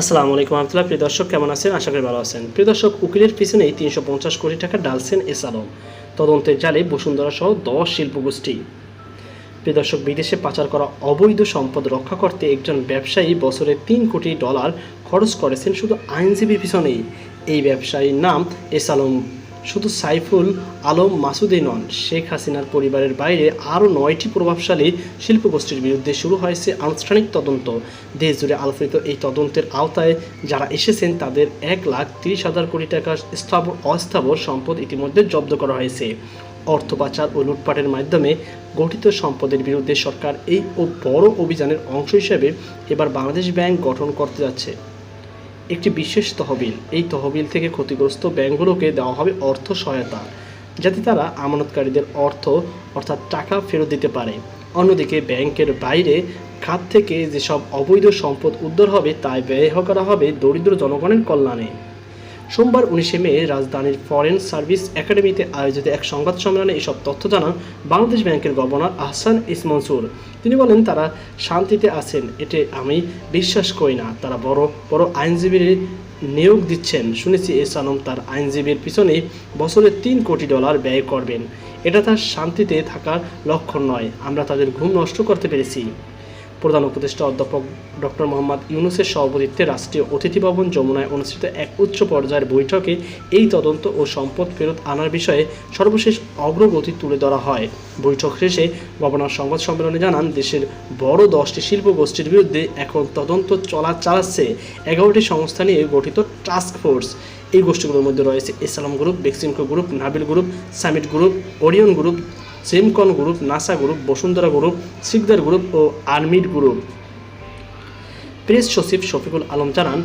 আসসালামু আলাইকুম আহমতুল্লাহ, প্রিয় দর্শক, কেমন আছেন? আশা করি ভালো আছেন। প্রিয় দর্শক, উকিলের পিছনেই তিনশো পঞ্চাশ কোটি টাকা ডালছেন এস আলম। তদন্তের জালে বসুন্ধরা সহ দশ শিল্পগোষ্ঠী। প্রিয় দর্শক, বিদেশে পাচার করা অবৈধ সম্পদ রক্ষা করতে একজন ব্যবসায়ী বছরে তিন কোটি ডলার খরচ করেছেন শুধু আইনজীবীর পিছনেই। এই ব্যবসায়ীর নাম এস আলম। শুধু সাইফুল আলম মাসুদই নন, শেখ হাসিনার পরিবারের বাইরে আরও নয়টি প্রভাবশালী শিল্পগোষ্ঠীর বিরুদ্ধে শুরু হয়েছে আনুষ্ঠানিক তদন্ত। দেশ জুড়ে আলোচিত এই তদন্তের আওতায় যারা এসেছেন, তাদের এক লাখ তিরিশ হাজার কোটি টাকার স্থাবর অস্থাবর সম্পদ ইতিমধ্যে জব্দ করা হয়েছে। অর্থ পাচার ও লুটপাটের মাধ্যমে গঠিত সম্পদের বিরুদ্ধে সরকার এই ও বড় অভিযানের অংশ হিসেবে এবার বাংলাদেশ ব্যাংক গঠন করতে যাচ্ছে। একটি বিশেষ তহবিল। এই তহবিল থেকে ক্ষতিগ্রস্ত ব্যাংকগুলোকে দেওয়া হবে অর্থ সহায়তা, যাতে তারা আমানতকারীদের অর্থ, অর্থাৎ টাকা ফেরত দিতে পারে। অন্যদিকে ব্যাংকের বাইরে খাত থেকে যেসব অবৈধ সম্পদ উদ্ধার হবে, তাই ব্যয় করা হবে দরিদ্র জনগণের কল্যাণে। সোমবার উনিশে মে রাজধানীর ফরেন সার্ভিস একাডেমিতে আয়োজিত এক সংবাদ সম্মেলনে এসব তথ্য জানান বাংলাদেশ ব্যাংকের গভর্নর আহসান ইসমনসুর তিনি বলেন, তারা শান্তিতে আছেন, এটি আমি বিশ্বাস করি না। তারা বড় বড় আইনজীবীর নিয়োগ দিচ্ছেন। শুনেছি এস আলম তার আইনজীবীর পিছনে বছরে তিন কোটি ডলার ব্যয় করবেন। এটা তার শান্তিতে থাকার লক্ষণ নয়। আমরা তাদের ঘুম নষ্ট করতে পেরেছি। প্রধান উপদেষ্টা অধ্যাপক ডক্টর মোহাম্মদ ইউনুসের সভাপতিত্বে রাষ্ট্রীয় অতিথি ভবন যমুনায় অনুষ্ঠিত এক উচ্চ পর্যায়ের বৈঠকে এই তদন্ত ও সম্পদ ফেরত আনার বিষয়ে সর্বশেষ অগ্রগতি তুলে ধরা হয়। বৈঠক শেষে গভর্নর সংবাদ সম্মেলনে জানান, দেশের বড় দশটি শিল্প গোষ্ঠীর বিরুদ্ধে এখন তদন্ত চলা চালাচ্ছে এগারোটি সংস্থা নিয়ে গঠিত টাস্ক ফোর্স। এই গোষ্ঠীগুলোর মধ্যে রয়েছে Islam group, Beximco group, Nabil group, Summit group, Orion group Semcon group NASA group Bashundhara group Sikder group ও আর্মিড গ্রুপ প্রেস সচিব শফিকুল আলম জানান,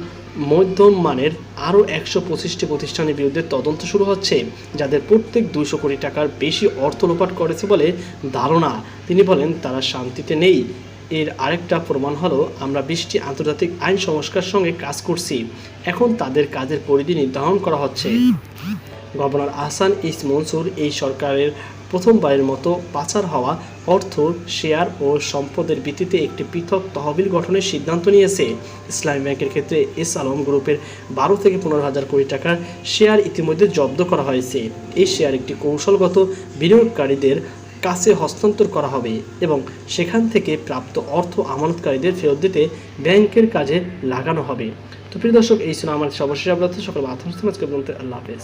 মধ্যম মানের আরও একশো পঁচিশটি প্রতিষ্ঠানের বিরুদ্ধে তদন্ত শুরু হচ্ছে, যাদের প্রত্যেক দুইশো কোটি টাকার বেশি অর্থ লোপাট করেছে বলে ধারণা। তিনি বলেন, তারা শান্তিতে নেই। এর আরেকটা প্রমাণ হলো, আমরা বিশটি আন্তর্জাতিক আইন সংস্কার সঙ্গে কাজ করছি। এখন তাদের কাজের পরিধি নির্ধারণ করা হচ্ছে। গভর্নর আহসান ইস মনসুর, এই সরকারের প্রথমবারের মতো পাচার হওয়া অর্থ, শেয়ার ও সম্পদের ভিত্তিতে একটি পৃথক তহবিল গঠনের সিদ্ধান্ত নিয়েছে। ইসলামী ব্যাংকের ক্ষেত্রে এস আলম গ্রুপের বারো থেকে পনেরো হাজার কোটি টাকার শেয়ার ইতিমধ্যে জব্দ করা হয়েছে। এই শেয়ার একটি কৌশলগত বিনিয়োগকারীদের কাছে হস্তান্তর করা হবে এবং সেখান থেকে প্রাপ্ত অর্থ আমানতকারীদের ফেরত দিতে ব্যাংকের কাজে লাগানো হবে। তো প্রিয় দর্শক, এই ছিল আমার সর্বশেষ আপনাদের সকল আত্মহস্ত আজকে বলতে আল্লাহ হাফেজ।